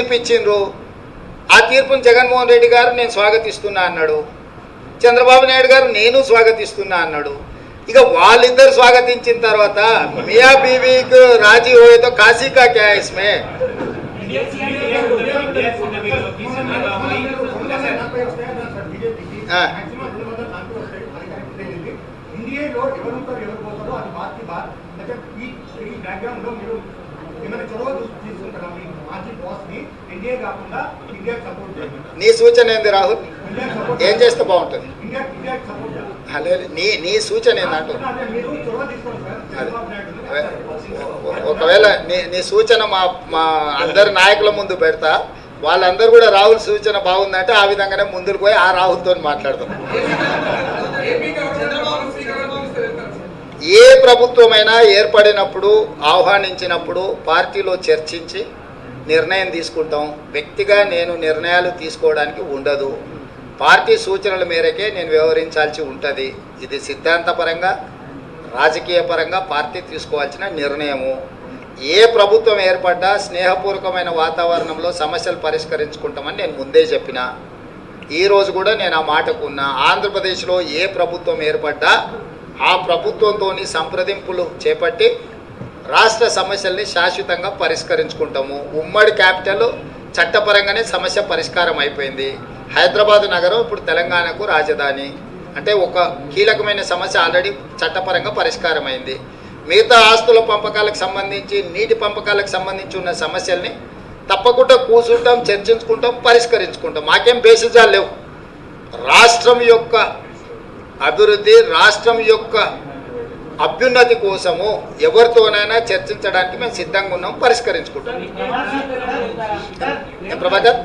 తీర్పు ఆ తీర్పును జగన్మోహన్ రెడ్డి గారు నేను స్వాగతిస్తున్నా అన్నాడు. చంద్రబాబు నాయుడు గారు నేను స్వాగతిస్తున్నా అన్నాడు. ఇక వాళ్ళిద్దరు స్వాగతించిన తర్వాత మియా బీవీకి రాజీ హోయేతో కాశీకా కా క్యా ఇస్మే ఇండియాలో ఎవరు ఉంటారు ఎవరు పోతారో అది పార్టీ బార్ అంటే ఈ బ్యాక్గ్రౌండ్లో మీరు ని సూచన ఏంది రాహుల్? ఏం చేస్తే బాగుంటుంది. అలే నీ నీ సూచన అదే నాయుడు ఒకవేళ నీ నీ సూచన మా మా అందరి నాయకుల ముందు పెడతా వాళ్ళందరూ కూడా రాహుల్ సూచన బాగుందంటే ఆ విధంగానే ముందుకు పోయి ఆ రాహుల్తో మాట్లాడదాం. ఏ ప్రభుత్వమైనా ఏర్పడినప్పుడు ఆహ్వానించినప్పుడు పార్టీలో చర్చించి నిర్ణయం తీసుకుంటాం. వ్యక్తిగా నేను నిర్ణయాలు తీసుకోవడానికి ఉండదు. పార్టీ సూచనల మేరకే నేను వ్యవహరించాల్సి ఉంటుంది. ఇది సిద్ధాంతపరంగా రాజకీయ పరంగా పార్టీ తీసుకోవాల్సిన నిర్ణయము. ఏ ప్రభుత్వం ఏర్పడ్డా స్నేహపూర్వకమైన వాతావరణంలో సమస్యలు పరిష్కరించుకుంటామని నేను ముందే చెప్పిన. ఈరోజు కూడా నేను ఆ మాటకున్నా ఆంధ్రప్రదేశ్లో ఏ ప్రభుత్వం ఏర్పడ్డా ఆ ప్రభుత్వంతో సంప్రదింపులు చేపట్టి రాష్ట్ర సమస్యల్ని శాశ్వతంగా పరిష్కరించుకుంటాము. ఉమ్మడి క్యాపిటల్ చట్టపరంగానే సమస్య పరిష్కారం అయిపోయింది. హైదరాబాద్ నగరం ఇప్పుడు తెలంగాణకు రాజధాని. అంటే ఒక కీలకమైన సమస్య ఆల్రెడీ చట్టపరంగా పరిష్కారం అయింది మిగతా ఆస్తుల పంపకాలకు సంబంధించి నీటి పంపకాలకు సంబంధించి ఉన్న సమస్యల్ని తప్పకుండా కూర్చుంటాం చర్చించుకుంటాం పరిష్కరించుకుంటాం. మాకేం బేసిజాలు లేవు. రాష్ట్రం యొక్క అభివృద్ధి రాష్ట్రం యొక్క అభ్యున్నతి కోసము ఎవరితోనైనా చర్చించడానికి మేము సిద్ధంగా ఉన్నాం పరిష్కరించుకుంటాం ప్రభాకర్?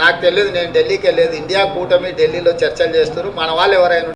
నాకు తెలియదు నేను ఢిల్లీకి వెళ్ళేది ఇండియా కూటమి ఢిల్లీలో చర్చలు చేస్తారు మన వాళ్ళు ఎవరైనా